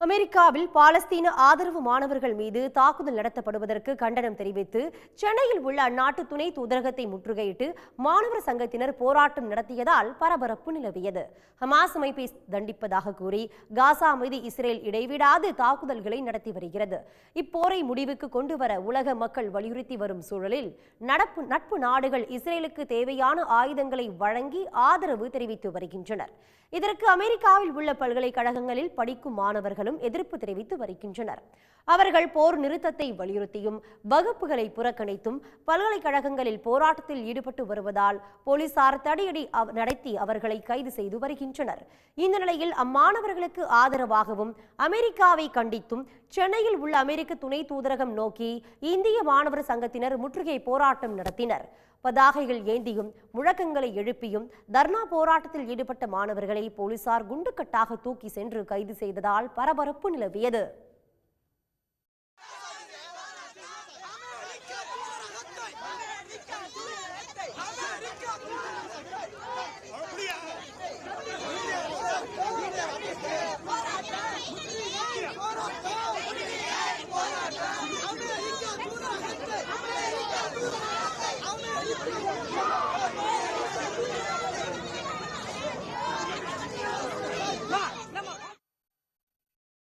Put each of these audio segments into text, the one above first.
அமெரிக்காவில் பாலஸ்தீன ஆதரவு மாணவர்கள் மீது தாக்குதல் நடத்தப்படுவதற்கு கண்டனம் தெரிவித்து சென்னையில் உள்ள அந்நாட்டு துணை தூதரகத்தை முற்றுகையிட்டு மாணவர் சங்கத்தினர் போராட்டம் நடத்தியதால் பரபரப்பு நிலவியது. ஹமாஸ் அமைப்பை தண்டிப்பதாக கூறி காசா மீது இஸ்ரேல் இடைவிடாது தாக்குதல்களை நடத்தி வருகிறது. இப்போரை முடிவுக்கு கொண்டு வர உலக மக்கள் வலியுறுத்தி வரும் சூழலில் நடப்பு நட்பு நாடுகள் இஸ்ரேலுக்கு தேவையான ஆயுதங்களை வழங்கி ஆதரவு தெரிவித்து வருகின்றனர். இதற்கு அமெரிக்காவில் உள்ள பல்கலைக்கழகங்களில் படிக்கும் எதிர்ப்பு தெரிவித்து வருகின்றனர். அவர்கள் போர் நிறுத்தத்தை வலியுறுத்தியும் வகுப்புகளை புறக்கணித்தும் பல்கலைக்கழகங்களில் போராட்டத்தில் ஈடுபட்டு வருவதால் போலீசார் தடியடி நடத்தி அவர்களை கைது செய்து வருகின்றனர். இந்த நிலையில் அம்மாணவர்களுக்கு ஆதரவாகவும் அமெரிக்காவை கண்டித்தும் சென்னையில் உள்ள அமெரிக்க துணை தூதரகம் நோக்கி இந்திய மாணவர் சங்கத்தினர் முற்றுகை போராட்டம் நடத்தினர். பதாகைகள் ஏந்தியும் முழக்கங்களை எழுப்பியும் தர்ணா போராட்டத்தில் ஈடுபட்ட மாணவர்களை போலீசார் குண்டுக்கட்டாக தூக்கி சென்று கைது செய்ததால் பரபரப்பு நிலவியது. அமெரிக்கா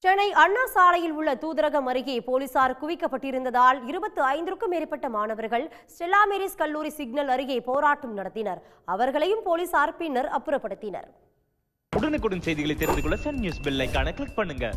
சென்னை அண்ணா சாலையில் உள்ள தூதரகம் அருகே போலீசார் குவிக்கப்பட்டிருந்ததால் இருபத்து ஐந்திற்கும் மேற்பட்ட மாணவர்கள் ஸ்டெல்லா மேரிஸ் கல்லூரி சிக்னல் அருகே போராட்டம் நடத்தினர். அவர்களையும் போலீசார் பின்னர் அப்புறப்படுத்தினர். உடனுக்குடன் செய்திகளை தெரிந்து கொள்ள சன் நியூஸ் பெல் கிளிக் பண்ணுங்க.